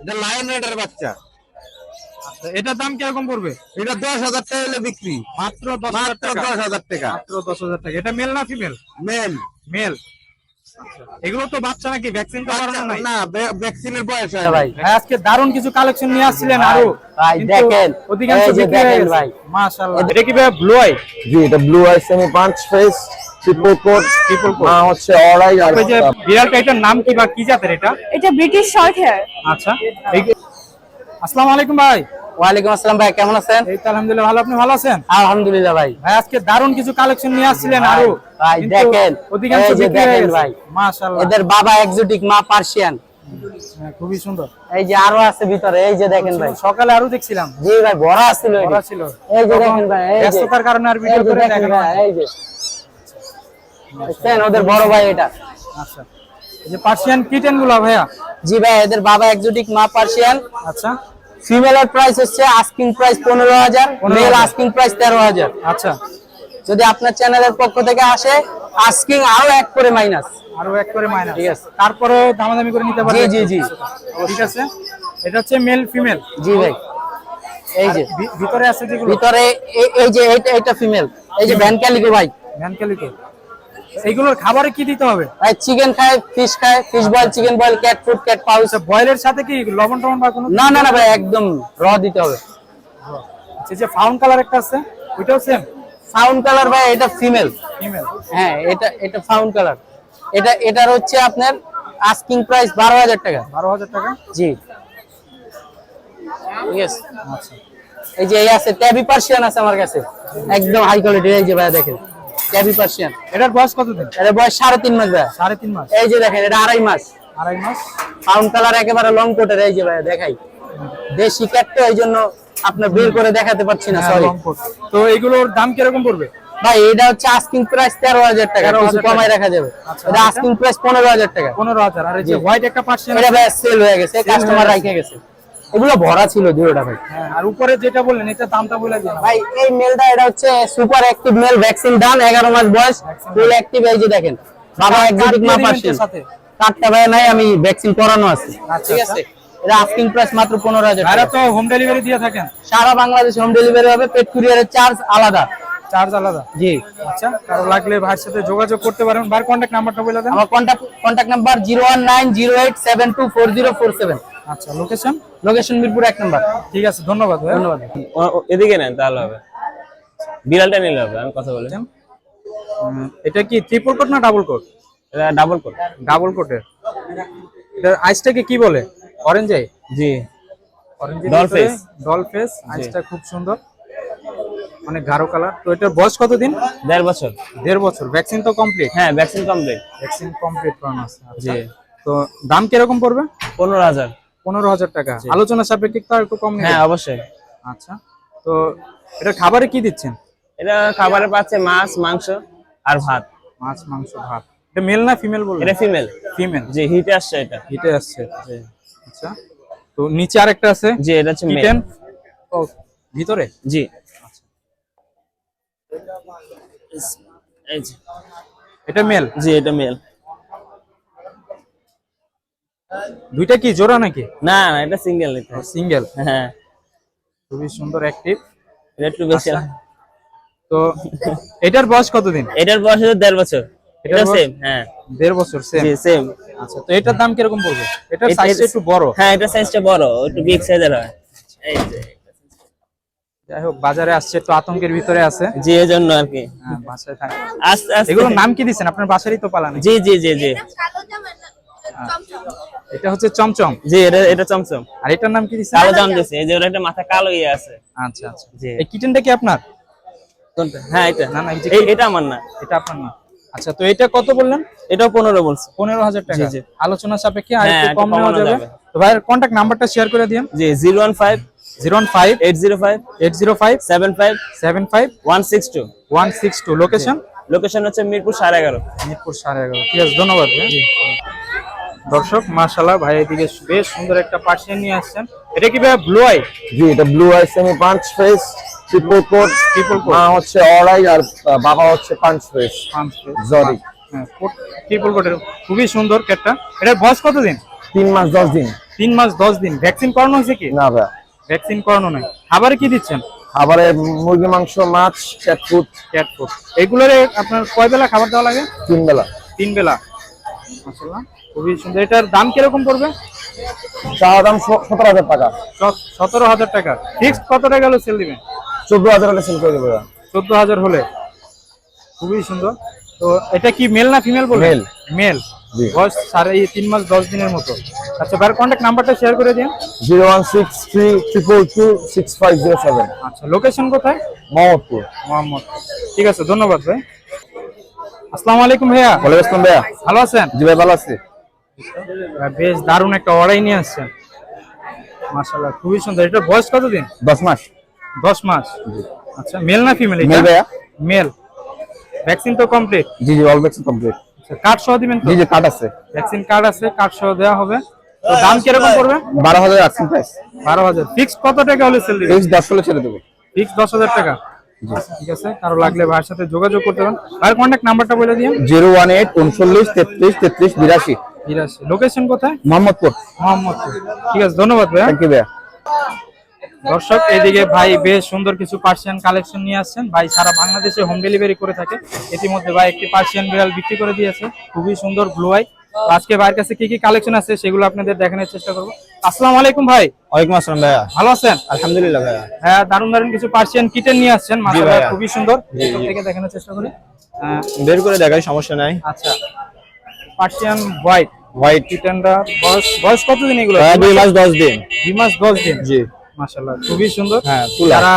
এটা লায়ন রেডের বাচ্চা। আচ্ছা, এটার দাম কীরকম পড়বে? এটা দশ হাজার টাকা হলে বিক্রি। মাত্র দশ হাজার মাত্র টাকা? দশ হাজার টাকা। মাত্র দশ হাজার টাকা। এটা মেল না ফিমেল মেল মেল এগুলো তো বাচ্চা নাকি? ভ্যাকসিন করানো নাই? না ভ্যাকসিনের বয়স ভাই ভাই আজকে দারুণ কিছু কালেকশন নিয়ে আসছিলেন আরও। ভাই, দেখেন, অধিকাংশ এই যে বিক্রি দেখেন ভাই। মাশাআল্লাহ। এটা কি ভাই ব্লু আই জি এটা blue eye semi punch face triple coat Triple coat। মা হচ্ছে অড়াই আর বিড়ালটা এটার নাম কি বা কি জাতের এটা? এটা ব্রিটিশ শর্ট হেয়ার আচ্ছা। এই- আসসালামু আলাইকুম ভাই। ওয়ালাইকুম আসসালাম ভাই কেমন আছেন? এই তো আলহামদুলিল্লাহ ভালো আপনি ভালো আছেন? আলহামদুলিল্লাহ ভাই। ভাই আজকে দারুণ কিছু কালেকশন নিয়ে আসছিলেন আরও। ভাই, দেখেন, অধিকাংশ বিক্রি হয়ে দেখেন গেছে। ভাই। মাশাআল্লাহ। এদের বাবা এক্সোটিক মা পার্সিয়ান হ্যাঁ, খুবই সুন্দর। এই যে আরও আছে ভিতরে এই যে দেখেন ভাই। সকালে আরও দেখছিলাম। জি ভাই ভরা ছিল ভরা ছিল। এই যে দেখেন ভাই এই ব্যস্ততার কারণে আর ভিডিও করে দেখেন দেখানো। এই যে। দেখছেন ওদের বড় ভাই এটা। আচ্ছা। এই যে পার্সিয়ান কিটেনগুলা ভাইয়া। জি ভাই এদের বাবা এক্সোটিক মা পার্সিয়ান আচ্ছা। ফিমেলের প্রাইস হচ্ছে আস্কিং প্রাইস পনেরো হাজার মেল আস্কিং প্রাইস তেরো হাজার। আচ্ছা। যদি আপনার চ্যানেলের পক্ষ থেকে আসে আস্কিং আরও এক করে মাইনাস আরও এক করে মাইনাস ঠিক আছে। তারপরে দামাদামি করে নিতে জি পারবে? জি জি ঠিক আছে। এটা হচ্ছে মেল ফিমেল জি ভাই। এই যে। ভিতরে আছে যেগুলো? ভিতরে এই- এই যে এইটা এইটা ফিমেল এই যে ভ্যান ক্যালিকো ভাই। ভ্যান ক্যালিকো এইগুলোর খাবারে কি দিতে হবে? ভাই চিকেন খায় ফিশ খায় fish boil chicken boil cat food cat pouch বয়েলের সাথে কি লবণ টবণ বা কোনো না না না ভাই একদম র দিতে হবে। আচ্ছা, যে ফাউন্ড কালার একটা আছে ওইটাও সেম ফাউন্ড কালার ভাই এটা ফিমেল ফিমেল হ্যাঁ এটা এটা ফাউন্ড কালার এটা এটার হচ্ছে আপনার আস্কিং প্রাইস বারো হাজার টাকা। বারো হাজার টাকা? জি। আছে আচ্ছা। এই যে এই আছে ট্যাবি পার্সিয়ান আছে আমার কাছে। একদম হাই কোয়ালিটি এই যে ভাই দেখেন। ট্যাবি পার্সিয়ান এটার বয়স কতদিন? এটা বয়স সাড়ে তিন মাস ভাই সাড়ে তিন মাস। এই যে দেখেন এটা আড়াই মাস। আড়াই মাস। ফাউন্ড কালার একেবারে লং কোটের এই যে ভাই দেখাই। দেশি ক্যাট তো এই জন্য আপনার বের করে দেখাতে পারছি না হ্যাঁ, সরি long তো এইগুলোর দাম কীরকম পড়বে? ভাই এটা হচ্ছে আস্কিং প্রাইস তেরো হাজার টাকা 13,000 কিছু কমাই রাখা যাবে। আচ্ছা, এটা? আস্কিং প্রাইস পনেরো হাজার টাকা। পনেরো হাজার। আর এই যে হোয়াইট একটা পার্সিয়ান এটা ভাই সেল হয়ে গেছে কাস্টমার রাখে গেছে। এগুলো ভরা ছিল ভাই। হ্যাঁ, আর উপরে যেটা বললেন এটা দামটা বলে দিন। ভাই এই মেলটা এটা হচ্ছে সুপার অ্যাক্টিভ মেল ভ্যাকসিন দান 11 মাস বয়স ফুল অ্যাক্টিভ এই যে দেখেন বাবা একদিক মাপ কাটটা ভাই নাই আমি ভ্যাকসিন পরানো আছে। আচ্ছা, ঠিক আচ্ছা। আছে? তো হোম ডেলিভারি দিয়ে সারা বাংলাদেশ হোম ডেলিভারি হবে চার্জ আলাদা। চার্জ আলাদা? জি। আচ্ছা লাগলে ভাইয়ের সাথে যোগাযোগ করতে পারেন। ভাই কন্টাক্ট নাম্বারটা বলে আচ্ছা লোকেশন লোকেশন মিরপুর এক নাম্বার। ঠিক আছে ধন্যবাদ ধন্যবাদ। এদিকে নেন তাহলে হবে। বিড়ালটা নিলে হবে আমি কথা বলি। উম, এটা কি ট্রিপল কোট না ডাবল কোট এটা ডাবল কোট ডাবল কোটের এটা আইসটাকে কি বলে? অরেঞ্জ আই জি। Orange Doll face। Doll face আইসটা খুব সুন্দর। অনেক গাঢ় কালার তো এটার বয়স কতদিন? দেড় বছর। দেড় বছর। ভ্যাকসিন তো কমপ্লিট হ্যাঁ ভ্যাকসিন কমপ্লিট ভ্যাকসিন কমপ্লিট করানো আছে। আচ্ছা। জি। তো দাম কীরকম পড়বে? পনেরো হাজার। পনেরো হাজার টাকা। আলোচনা সাপেক্ষে তো একটু কম হ্যাঁ অবশ্যই। আচ্ছা। তো এটা খাবারে কি দিচ্ছেন? এটা খাবারে পাচ্ছে মাছ মাংস আর ভাত। মাছ মাংস ভাত। এটা মেল না ফিমেল বলবেন এটা ফিমেল ফিমেল জি হিটে আসছে এটা। হিটে আসছে। আচ্ছা। তো নিচে আরেকটা আছে? জি এটা হচ্ছে মেল ও ভিতরে? জি। এই এটা মেল জি এটা মেল দুইটা কি জোড়া নাকি? না না এটা সিঙ্গেল এটা সিঙ্গেল হ্যাঁ। খুবই সুন্দর অ্যাক্টিভ এটা একটু বেশি আচ্ছা। তো এটার বয়স কতদিন? এটার বয়স হচ্ছে দেড় বছর। এটা সেম হ্যাঁ। দেড় বছর সেম জি সেম আচ্ছা তো এটার দাম কীরকম পড়বে? এটার এটা- সাইজটা একটু বড়। হ্যাঁ এটা সাইজটা বড় একটু বিগ সাইজের হয়। এই যে যাই হোক বাজারে আসছে একটু আতঙ্কের ভিতরে আছে। জি এই জন্য আর কি। হ্যাঁ, বাসায় থাকে। আস্তে আস্তে। এগুলোর নাম কি দিচ্ছেন আপনার বাসারই তো পালা নেই জি জি জি জি। এটা হচ্ছে চমচম। জি এটা এটা চমচম। আর এটার নাম কি কালো জাম দিছে এই যে ওর একটা মাথা কালো ইয়ে আছে। আচ্ছা আচ্ছা। জি। এই কিটেনটা কি আপনার? কোনটা? হ্যাঁ এটা। না, না, এটা আমার না। এটা আপনার না। আচ্ছা তো এটা কত বললেন? এটাও পনেরো বলছে। পনেরো হাজার টাকা। জি, জি। আলোচনা সাপেক্ষে আর হ্যাঁ, একটু কম নেওয়া যাবে। তো ভাইয়ের কন্ট্যাক্ট নাম্বারটা শেয়ার করে দিন জি zero one five zero one five eight zero five eight zero five seven five seven five one six two. One six two. Location location হচ্ছে মিরপুর সাড়ে এগারো। মিরপুর সাড়ে এগারো। ঠিক আছে ধন্যবাদ। দর্শক মার্শাল্লাহ ভাই এদিকে বেশ সুন্দর একটা পার্সিয়ান নিয়ে আসছেন। এটা কি ভাই ব্লু আই জি এটা blue eye semi punch face triple coat triple coat মা হচ্ছে অড়াই আর বাবা হচ্ছে পাঁচ ফেস পাঁচ ফেস জরি। হ্যাঁ ট্রিপল কোটের খুবই সুন্দর ক্যাটটা এটার বয়স কতদিন? তিন মাস দশ দিন। তিন মাস দশ দিন। ভ্যাকসিন করানো হয়েছে কি? না ভাইয়া। ভ্যাকসিন করানো নাই। খাবারে কি দিচ্ছেন? খাবারে মুরগি মাংস মাছ ক্যাট ফুড ক্যাট ফুড এগুলোরে আপনার কয় বেলা খাবার দেওয়া লাগে? তিন বেলা তিন বেলা মাশাআল্লাহ। খুবই সুন্দর। এটার দাম কীরকম পড়বে? চাওয়া দাম সতেরো হাজার টাকা। সতেরো হাজার টাকা। ফিক্সড কত টাকা হলে সেল দিবেন? চোদ্দ হাজার হলে সেল করে দেবো। চোদ্দ হাজার হলে। খুবই সুন্দর। তো এটা কি মেল না ফিমেল বলে। মেল জি। বয়স সাড়ে তিন মাস দশ দিনের মতো। আচ্ছা ভাইয়ের কন্ট্যাক্ট নাম্বারটা শেয়ার করে দিন। Zero one six three triple two six five zero seven. আচ্ছা লোকেশন কোথায়? মোহাম্মদপুর। মোহাম্মদ ঠিক আছে ধন্যবাদ ভাই। আসসালামু আলাইকুম ভাইয়া। ওয়ালাইকুম আসসালাম ভাইয়া। ভালো আছেন? জি ভাই ভালো আছি। বেশ দারুণ একটা অর্ডার নিয়ে আসছেন। মাশাআল্লাহ খুবই সুন্দর। এটা বয়স কতদিন? দশ মাস। দশ মাস। আচ্ছা মেল না ফিমেল মেল ভাইয়া। মেল। ভ্যাকসিন তো কমপ্লিট? জি জি অল ভ্যাকসিন কমপ্লিট কার্ড সহ দিবেন তো? জি জি কার্ড আছে। ভ্যাকসিন কার্ড আছে কার্ড সহ দেওয়া হবে। তো দাম কীরকম পড়বে? বারো হাজার ভ্যাকসিন প্রাইস বারো হাজার। ফিক্স কত টাকা হলে সেল দিবেন? ফিক্স দশ হলে ছেড়ে দেবো। ফিক্স দশ হাজার টাকা? ঠিক আছে। কারও লাগলে ভাইয়ের সাথে যোগাযোগ করতে পারেন। ভাইয়ের কন্ট্যাক্ট নাম্বারটা বলে দিন জিরো ওয়ান এইট উনচল্লিশ তেত্রিশ তেত্রিশ বিরাশি লোকেশন কোথায়? মোহাম্মদপুর। মোহাম্মদপুর। ঠিক আছে ধন্যবাদ ভাইয়া। থ্যাংক ইউ ভাইয়া। দর্শক এদিকে ভাই বেশ সুন্দর কিছু পার্সিয়ান কালেকশন নিয়ে আসছেন। ভাই সারা বাংলাদেশে হোম ডেলিভারি করে থাকে। ইতিমধ্যে ভাই একটি পার্সিয়ান বিড়াল বিক্রি করে দিয়েছে। খুবই সুন্দর ব্লু আই আজকে ভাইয়ের কাছে কি কি কালেকশন আছে সেগুলো আপনাদের দেখানোর চেষ্টা করব। আসসালামু আলাইকুম ভাই। ওয়ালাইকুম আসসালাম ভাইয়া। ভালো আছেন? আলহামদুলিল্লাহ ভাইয়া। হ্যাঁ দারুণ দারুণ কিছু পার্সিয়ান কিটেন নিয়ে আসছেন। মাশাআল্লাহ। খুবই সুন্দর। থেকে দেখানোর চেষ্টা করি। বের করে দেখাই সমস্যা নাই। আচ্ছা। পার্সিয়ান হোয়াইট হোয়াইট কিটেনরা বয়স বয়স কতদিন এগুলো? দুই মাস দশ দিন। দুই মাস দশ দিন? জি। মাশাআল্লাহ খুবই সুন্দর। হ্যাঁ। যারা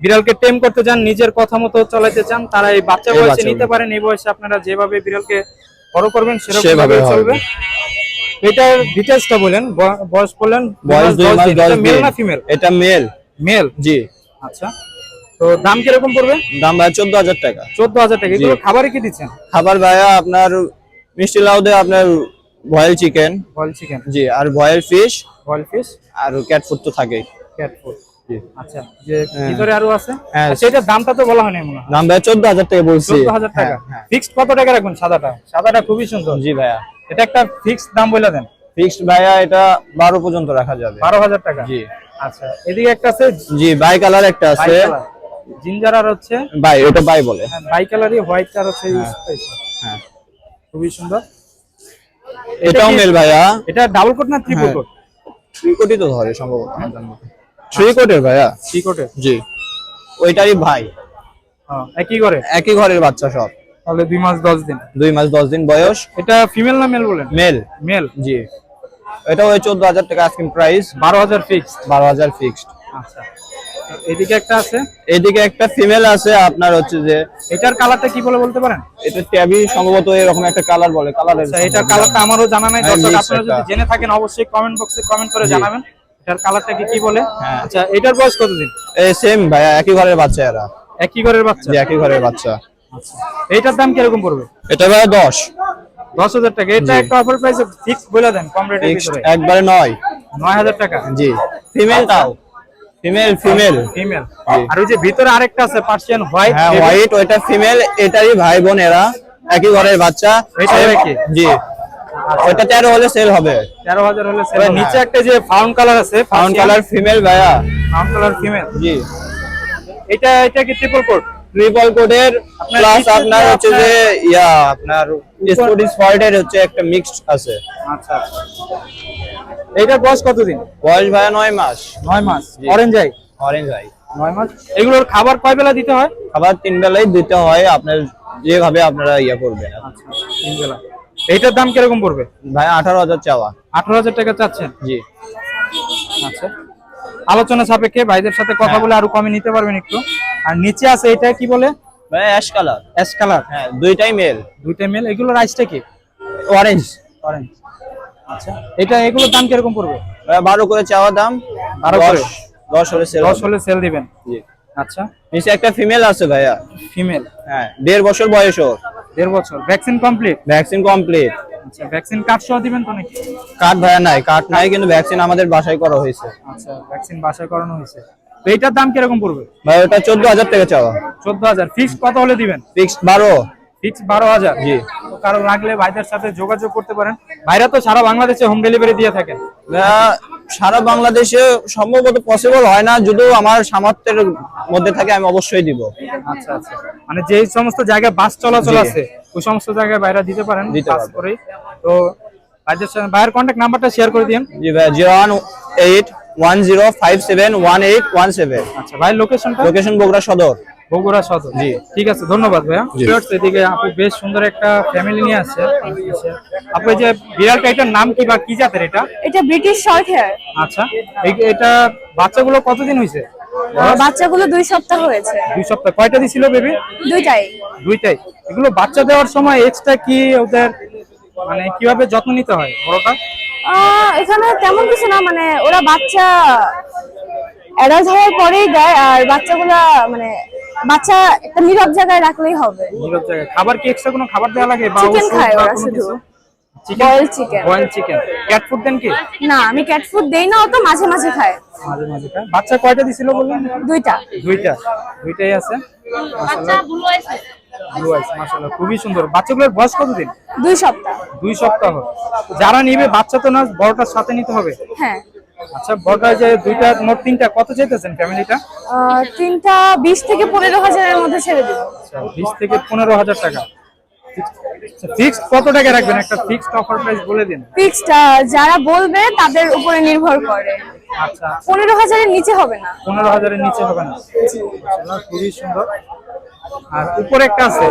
বিড়ালকে টেম করতে চান নিজের কথা মতো চালাতে চান তারা এই বাচ্চা বয়সে নিতে পারেন। এই বয়সে আপনারা যেভাবে বিড়ালকে বড় করবেন সেভাবে ভাবে চলবে। এটার ডিটেইলসটা বলেন। বয়স বললেন বয়স দুই মাস দশ মেল না ফিমেল এটা মেল মেল জি। আচ্ছা। তো দাম কীরকম পড়বে? দাম ভাই চোদ্দ হাজার টাকা। চোদ্দ হাজার টাকা। এগুলো খাবারে কি দিচ্ছেন? খাবার ভাইয়া আপনার মিষ্টি লাউ দিয়ে আপনার ভয়েল চিকেন। Boil chicken. জি আর ভয়েল ফিশ। Boil fish. আর ক্যাট ফুড তো থাকেই। Cat food. আচ্ছা যে ভিতরে আরও আছে? হ্যাঁ। আচ্ছা দামটা তো বলা হয়নি মনে দাম টাকা বলছি। টাকা? হ্যাঁ, ফিক্সড কত টাকা রাখবেন সাদাটা? সাদাটা খুবই সুন্দর। জি ভাইয়া। এটা একটা ফিক্সড দাম বলে দেন। ফিক্সড ভাইয়া এটা বারো পর্যন্ত রাখা যাবে। টাকা? জি। আচ্ছা এদিকে একটা আছে? জি বাই কালার একটা আছে। জিঞ্জার আর হচ্ছে? বাই ওটা বাই বলে। বাই কালারই হোয়াইট আর হচ্ছে হ্যাঁ। খুবই সুন্দর। এটাও মেল ভাইয়া? এটা ডাবল কোট না ট্রিপল হ্যাঁ। কোট থ্রি কোটি তো ধরে সম্ভবত থ্রি কোটের ভাইয়া? থ্রি কোটে জি। ওইটারই ভাই। একই করে একই ঘরের বাচ্চা সব। তাহলে দুই মাস দশ দিন। দুই মাস দশ দিন বয়স। এটা ফিমেল না মেল বলেন? মেল মেল জি। এটা ওই চোদ্দ হাজার টাকা আজকিং প্রাইস বারো হাজার ফিক্সড বারো হাজার ফিক্সড আচ্ছা। এদিকে একটা আছে? এদিকে একটা ফিমেল আছে আপনার হচ্ছে যে এটার কালারটা কি বলে বলতে পারেন? এটা ট্যাবি সম্ভবত এরকম একটা কালার বলে কালারের আচ্ছা এটার কালারটা আমারও জানা নাই হ্যাঁ, দর্শক আপনারা যদি জেনে থাকেন অবশ্যই কমেন্ট বক্সে কমেন্ট করে জানাবেন। এটার কালারটা কি বলে? হ্যাঁ। আচ্ছা এটার বয়স কতদিন? এই সেম ভাইয়া একই ঘরের বাচ্চা এরা। একই ঘরের বাচ্চা? জি একই ঘরের বাচ্চা। এইটার দাম কীরকম পড়বে? এটা ভাইয়া দশ। দশ হাজার টাকা। এটা একটা অফার প্রাইসে ফিক্স বলে দেন কম রেটের ভিতরে। একবারে নয়। নয় হাজার টাকা। জি। ফিমেলটাও ফিমেল ফিমেল ফিমেল আর ওই যে ভিতরে আরেকটা আছে পার্সিয়ান হোয়াইট হ্যাঁ হোয়াইট ওইটা ফিমেল এটারই ভাই বোন এরা। একই ঘরের বাচ্চা। জি। ওইটা তেরো হলে সেল হবে। তেরো হাজার হলে সেল হবে। নিচে একটা যে ফাউন কালার আছে ফাউন কালার ফিমেল ভাইয়া। ফাউন কালার ফিমেল জি। এটা এটা কি ট্রিপল কোট ট্রিপল কোডের প্লাস আপনার হচ্ছে যে ইয়া আপনার হচ্ছে একটা মিক্সড আছে। আচ্ছা। এইটার বয়স কতদিন? বয়স ভাইয়া নয় মাস। নয় মাস। অরেঞ্জ আই অরেঞ্জ ভাই নয় মাস। এগুলোর খাবার কয় বেলা দিতে হয়? খাবার তিন বেলাই দিতে হয় আপনার যেভাবে আপনারা ইয়া করবেন। আচ্ছা তিন বেলা। এইটার দাম কীরকম পড়বে? ভাই আঠারো হাজার চাওয়া। আঠারো হাজার টাকা চাচ্ছেন? জি। আচ্ছা। আলোচনা সাপেক্ষে ভাইদের সাথে কথা বলে আরও কমে নিতে পারবেন একটু। আর নিচে আছে এটা কি বলে? ভাই অ্যাশ কালার অ্যাশ কালার হ্যাঁ দুইটাই মেল দুইটা মেল এগুলোর রাইসটা কি? অরেঞ্জ অরেঞ্জ আচ্ছা। এটা এগুলোর দাম কীরকম পড়বে? বারো করে চাওয়া দাম। বারো দশ করে? দশ হলে সেল দশ হলে সেল দিবেন। জি। আচ্ছা। নিচে একটা ফিমেল আছে ভাইয়া। ফিমেল হ্যাঁ দেড় বছর বয়স ওর দেড় বছর। ভ্যাকসিন কমপ্লিট ভ্যাকসিন কমপ্লিট আচ্ছা ভ্যাকসিন কার্ড সহ দিবেন তো নাকি? কার্ড ভাইয়া নাই কার্ড নাই কিন্তু ভ্যাকসিন আমাদের বাসায় করা হয়েছে। আচ্ছা ভ্যাকসিন বাসায় করানো হয়েছে। এইটার দাম কীরকম পড়বে? ভাই ওটা চোদ্দ হাজার টাকা চাওয়া। চোদ্দ হাজার। ফিক্স কত হলে দিবেন? ফিক্সড বারো। ফিক্স বারো হাজার। জি। কারও লাগলে ভাইদের সাথে যোগাযোগ করতে পারেন। ভাইরা তো সারা বাংলাদেশে হোম ডেলিভারি দিয়ে থাকেন। সারা বাংলাদেশে সম্ভবত পসিবল হয় না যদিও আমার সামর্থ্যের মধ্যে থাকে আমি অবশ্যই দিব। আচ্ছা আচ্ছা। মানে যে সমস্ত জায়গায় বাস চলাচল আছে ওই সমস্ত জায়গায় বাইরে দিতে পারেন দিতে বাস করে তো ভাইয়ের কন্ট্যাক্ট নাম্বারটা শেয়ার করে দিন। জি ভাই zero one eight one zero five seven one eight one seven. আচ্ছা ভাই লোকেশনটা লোকেশন বগুড়া সদর। বগুড়া সদর। জি। ঠিক আছে ধন্যবাদ ভাইয়া। এদিকে আপু বেশ সুন্দর একটা ফ্যামিলি নিয়ে আসছে আপু এই যে বিড়ালটা এটার নাম কি বা কি জাতের এটা? এটা ব্রিটিশ শর্ট হেয়ার আচ্ছা এই- এটা বাচ্চাগুলো কতদিন হয়েছে? বাচ্চাগুলো দুই সপ্তাহ হয়েছে। দুই সপ্তাহ। কয়টা দিছিল বেবি দুইটাই। দুইটাই। এগুলো বাচ্চা দেওয়ার সময় এক্সট্রা কি ওদের মানে কীভাবে যত্ন নিতে হয় বড়টা? আহ, এখানে তেমন কিছু না মানে ওরা বাচ্চা অ্যাডাল্ট হওয়ার পরেই দেয় আর বাচ্চাগুলা মানে বাচ্চা একটা নীরব জায়গায় রাখলেই হবে। নীরব জায়গায়। খাবার কি এক্সট্রা কোনো খাবার দেওয়া লাগে বা ওষুধ খায় ওরা শুধু। Boil chicken boil chicken cat food দেন কি? না আমি ক্যাট ফুড দেই না ও তো মাঝে মাঝে খায়। মাঝে মাঝে খায়। বাচ্চা কয়টা দিছিল বললেন? দুইটা। দুইটা। দুইটাই আছে। ব্লু আইস মাশাআল্লাহ খুবই সুন্দর। বাচ্চাগুলোর বয়স কতদিন? দুই সপ্তাহ। দুই সপ্তাহ। যারা নিবে বাচ্চা তো না বড়টার সাথে নিতে হবে? হ্যাঁ। আচ্ছা বড়টা যে দুইটা মোট তিনটা কত চাইতেছেন ফ্যামিলিটা? তিনটা বিশ থেকে পনেরো হাজারের মধ্যে ছেড়ে দেবো। বিশ থেকে পনেরো হাজার টাকা। ফিক্সড কত টাকা রাখবেন? একটা ফিক্সড অফার প্রাইস বলে দিন। ফিক্সড যারা বলবে তাদের উপরে নির্ভর করে। আচ্ছা। পনেরো হাজারের নিচে হবে না। পনেরো হাজারের নিচে হবে না। খুবই সুন্দর। আর উপরে একটা আছে।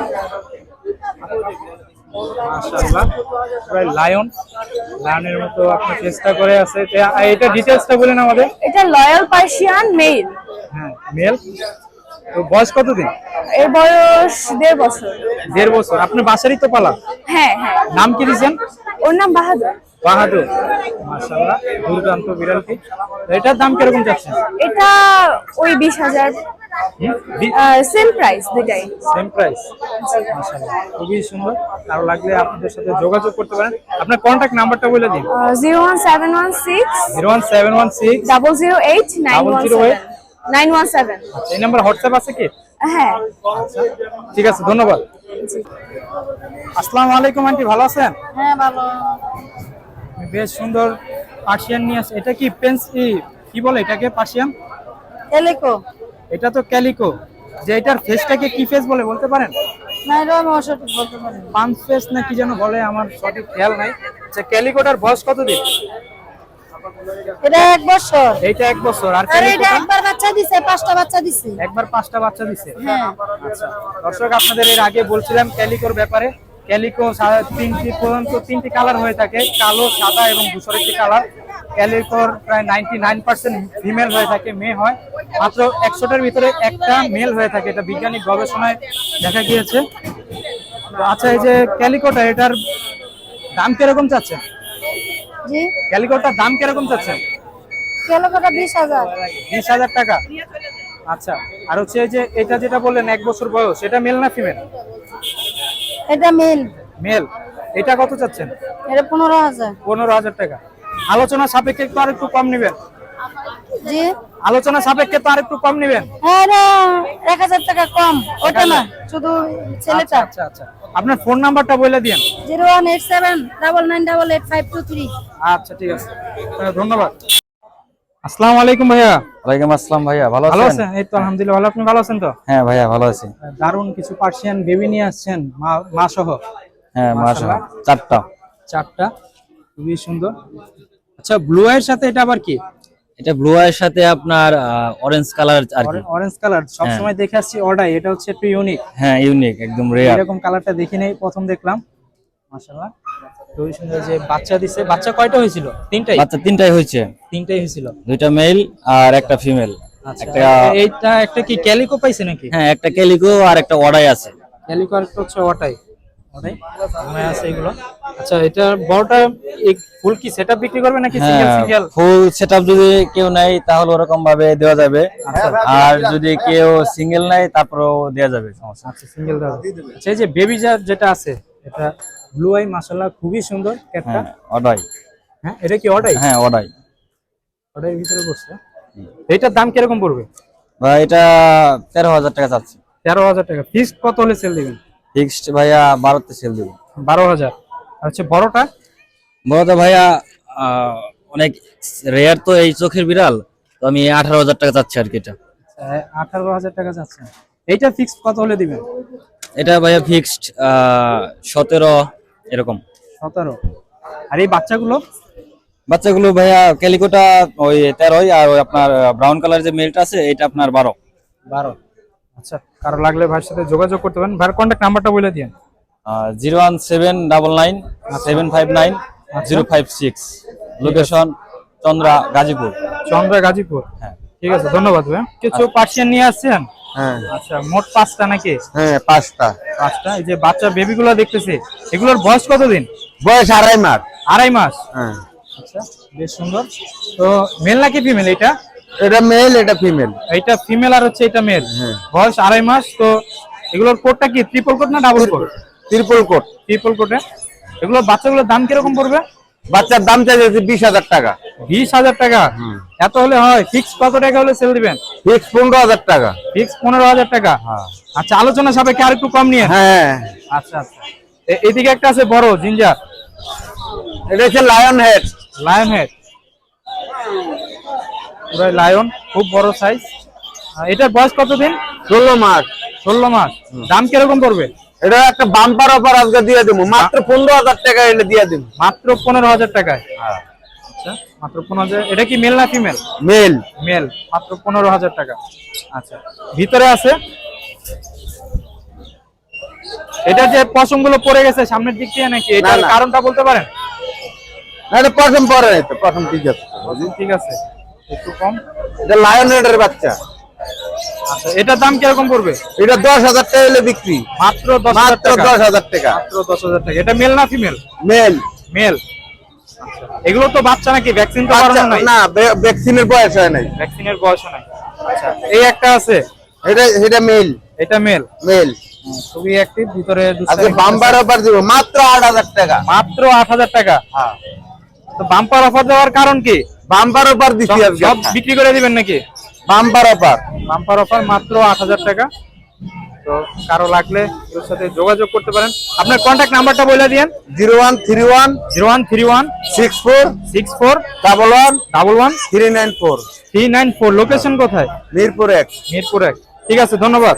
মাশাআল্লাহ। প্রায় লায়ন। লায়নের মতো আপনি চেষ্টা করে আছে। এটা বলেন আমাদের। এটা লয়াল পার্সিয়ান মেল। হ্যাঁ মেল। তো বয়স কতদিন? এর বয়স দেড় বছর। দেড় বছর। আপনি বাসারই তো পালা? হ্যাঁ হ্যাঁ। নাম কি দিয়েছেন? ওর নাম বাহাদুর। বাহাদুর। মাশাআল্লাহ। দুর্দান্ত বিড়ালটি। এটার দাম কীরকম যাচ্ছে এটা ওই বিশ হাজার। সেম প্রাইস দুটাই সেম প্রাইস মাশাআল্লাহ। খুবই সুন্দর। কারও লাগলে আপনাদের সাথে যোগাযোগ করতে পারেন। আপনার কন্ট্যাক্ট নাম্বারটা বলে দিন। Zero one seven one six zero one seven one six double zero eight nine one 008 seven nine one seven এই নাম্বার হোয়াটসঅ্যাপ আছে কি? হ্যাঁ। ঠিক আছে ধন্যবাদ। আসসালামু আলাইকুম আন্টি ভালো আছেন? হ্যাঁ ভালো। বেশ সুন্দর পার্সিয়ান নিয়ে আসে। এটা কি পেন্স কি বলে এটাকে পার্সিয়ান? এলেকো এটা তো ক্যালিকো যে এটার ফেসটাকে কি ফেস বলে বলতে পারেন? না এটা আমি অসঠিক বলতে পারি পাঁচ ফেস না কি যেন বলে আমার সঠিক খেয়াল নাই। আচ্ছা ক্যালিকোটার বয়স কতদিন? এটা এক বছর। এইটা এক বছর আর আর এটা একবার বাচ্চা দিছে পাঁচটা বাচ্চা দিছে। একবার পাঁচটা বাচ্চা দিছে? হ্যাঁ। আচ্ছা। দর্শক আপনাদের এর আগে বলছিলাম ক্যালিকোর ব্যাপারে। ক্যালিকো সা- তিনটি পর্যন্ত তিনটি কালার হয়ে থাকে। কালো সাদা এবং ধূসর একটি কালার ক্যালিকোর প্রায় নাইনটি নাইন পার্সেন্ট ফিমেল হয়ে থাকে মেয়ে হয়। মাত্র একশোটার ভিতরে একটা মেল হয়ে থাকে। এটা বিজ্ঞানিক গবেষণায় দেখা গিয়েছে। আচ্ছা এই যে ক্যালিকোটা এটার দাম কীরকম চাচ্ছে? ক্যালিকোটার দাম কীরকম চাচ্ছেন কেলোকাটা বিশ হাজার। বিশ হাজার টাকা। আচ্ছা আর হচ্ছে এই যে এটা যেটা বললেন এক বছর বয়স এটা মেল না ফিমেল এটা মেল। মেল। এটা কত চাচ্ছেন? এটা পনেরো হাজার। পনেরো হাজার টাকা। আলোচনা সাপেক্ষে তো আর একটু কম নেবেন। জি। আলোচনা সাপেক্ষে তো আর একটু কম নেবেন। হ্যাঁ এক হাজার টাকা কম। ওটা না শুধু ছেলেটা। আচ্ছা আচ্ছা আপনার ফোন নাম্বারটা বলে দিন zero one eight seven double nine double eight five two three. আচ্ছা ঠিক আছে। ধন্যবাদ। আসসালামু আলাইকুম ভাইয়া। ওয়ালাইকুম আসসালাম ভাইয়া ভালো ভালো আছেন? আছেন? এই তো আলহামদুলিল্লাহ ভালো। আপনি ভালো আছেন তো? হ্যাঁ ভাইয়া ভালো আছি। দারুণ কিছু পার্সিয়ান বেবি নিয়ে আসছেন মা মা সহ হ্যাঁ মাশাআল্লাহ। মাশাআল্লাহ। চারটা। চারটা। খুবই সুন্দর। আচ্ছা ব্লু এর সাথে এটা আবার কি? এটা ব্লু এর সাথে আপনার অরেঞ্জ কালার আর কি। অরেঞ্জ কালার সবসময় দেখে আসছি অর্ডাই এটা হচ্ছে একটু ইউনিক হ্যাঁ ইউনিক একদম রেয়ার এরকম কালারটা দেখি নেই প্রথম দেখলাম। মাশাআল্লাহ। খুবই সুন্দর যে বাচ্চা দিছে বাচ্চা কয়টা হয়েছিল? তিনটাই? বাচ্চা তিনটাই হয়েছে। তিনটাই হয়েছিল। দুইটা মেল আর একটা ফিমেল আচ্ছা। একটা এইটা একটা কি ক্যালিকো পাইছে নাকি? হ্যাঁ একটা ক্যালিকো আর একটা অর্ডাই আছে। ক্যালিকো আর একটা হচ্ছে ওটাই মনে আছে এগুলো। আচ্ছা এটা বড়টা ফুল কি সেটআপ বিক্রি করবে নাকি সিঙ্গেল হ্যাঁ সিঙ্গেল ফুল সেটআপ যদি কেউ নেয় তাহলে ওরকম ভাবে দেওয়া যাবে। আচ্ছা। আর যদি কেউ সিঙ্গেল নেয় তারপরেও দেওয়া যাবে সমস্যা আচ্ছা সিঙ্গেল দাও আচ্ছা এই যে বেবি যেটা আছে এটা ব্লু আই মাশাআল্লাহ খুবই সুন্দর ক্যাটটা হ্যাঁ অর্ডাই হ্যাঁ এটা কি ওটাই হ্যাঁ অর্ডাই ওটার ভিতরে বসছে। এইটার দাম কীরকম পড়বে? বা এটা তেরো হাজার টাকা চাচ্ছি। তেরো হাজার টাকা। ফিক্সড কত হলে সেল দিবেন? ফিক্সড ভাইয়া বারোতে সেল দেবো। বারো হাজার। আর হচ্ছে বড়টা? বড়টা ভাইয়া অনেক রেয়ার তো এই চোখের বিড়াল। তো আমি আঠারো হাজার টাকা চাচ্ছি আর কি এটা। আঠারো হাজার টাকা যাচ্ছে এইটা ফিক্সড কত হলে দিবেন? এটা ভাইয়া ফিক্সড সতেরো এরকম। সতেরো। আর এই বাচ্চাগুলো? বাচ্চাগুলো ভাইয়া ক্যালিকোটা ওই তেরোই আর ওই আপনার ব্রাউন কালার যে মেলটা আছে এটা আপনার বারো। বারো। আচ্ছা কারও লাগলে ভাইয়ের সাথে যোগাযোগ করতে পারেন। ভাইয়ের কন্ট্যাক্ট নাম্বারটা বলে দিন zero one seven double nine seven five nine zero five six. Location Chandra Gazipur. Chandra Gazipur. হ্যাঁ। ঠিক আছে ধন্যবাদ ভাই কিছু পার্সিয়ান নিয়ে আসছেন? হ্যাঁ। আচ্ছা মোট পাঁচটা নাকি? হ্যাঁ পাঁচটা। পাঁচটা? এই যে বাচ্চা বেবিগুলো দেখতেছি এগুলোর বয়স কতদিন? বয়স আড়াই মাস। আড়াই মাস? হ্যাঁ। আচ্ছা বেশ সুন্দর। তো মেল নাকি ফিমেল এটা? এটা মেল এটা ফিমেল। এইটা ফিমেল আর হচ্ছে এটা মেল। বয়স আড়াই মাস তো এগুলোর কোটটা কি? ট্রিপল কোট না double coat triple coat triple কোটে এগুলো বাচ্চাগুলোর দাম কীরকম পড়বে? বাচ্চার দাম চাইছে বিশ হাজার টাকা। বিশ হাজার টাকা? এত হলে হয়। ফিক্স কত টাকা হলে সেল দিবেন? ফিক্স পনেরো হাজার টাকা। ফিক্স পনেরো হাজার টাকা? আচ্ছা আলোচনা সাপেক্ষে আর একটু কম নিয়ে হ্যাঁ। আচ্ছা আচ্ছা। এদিকে একটা আছে বড় জিঞ্জার। এটা হচ্ছে লায়ন হেড লায়ন হেড পুরাই লায়ন খুব বড় সাইজ এটার বয়স কতদিন? ষোলো মাস। ষোলো মাস। দাম কীরকম পড়বে? এটা একটা বাম্পার অফার আজকে দিয়ে দেবো। মাত্র পনেরো হাজার টাকা এলে দিয়ে দেবো। মাত্র পনেরো হাজার টাকায়? আচ্ছা মাত্র পনেরো হাজার এটা কি মেল না ফিমেল মেল মেল মাত্র পনেরো হাজার টাকা। আচ্ছা ভিতরে আছে? এটা যে পশমগুলো পড়ে গেছে সামনের দিক দিয়ে নাকি? এটার কারণটা বলতে পারেন? না এটা প্রথম পরে নাই তো প্রথম ঠিক আছে। ঠিক আছে। একটু কম। এটা লায়ন হেডের বাচ্চা। আচ্ছা এটার দাম কীরকম পড়বে? এটা দশ হাজার টাকা এলে বিক্রি। মাত্র দশ হাজার মাত্র টাকা? দশ হাজার টাকা। মাত্র দশ হাজার টাকা। এটা মেল না ফিমেল? মেল। মেল। এগুলো তো বাচ্চা নাকি? ভ্যাকসিন তো করানো নাই? না ভ্যাকসিনের বয়স হয় নাই। ভ্যাকসিনের বয়স নাই। আচ্ছা এই একটা আছে? এটা এটা মেল। এটা মেল? মেল। খুবই অ্যাক্টিভ ভিতরে আজকে বাম্পার অফার দিব মাত্র আট হাজার টাকা। মাত্র আট হাজার টাকা? হ্যাঁ। তো বাম্পার অফার দেওয়ার কারণ কি? বাম্পার অফার সব- আজকে। সব বিক্রি করে দিবেন নাকি? বাম্পার অফার বাম্পার অফার মাত্র আট হাজার টাকা। তো কারও লাগলে ওর সাথে যোগাযোগ করতে পারেন। আপনার কন্ট্যাক্ট নাম্বারটা বলে দিন zero one three one zero one three one six four six four double one double one three nine four three nine four. Location কোথায়? মিরপুর এক। মিরপুর এক। ঠিক আছে ধন্যবাদ।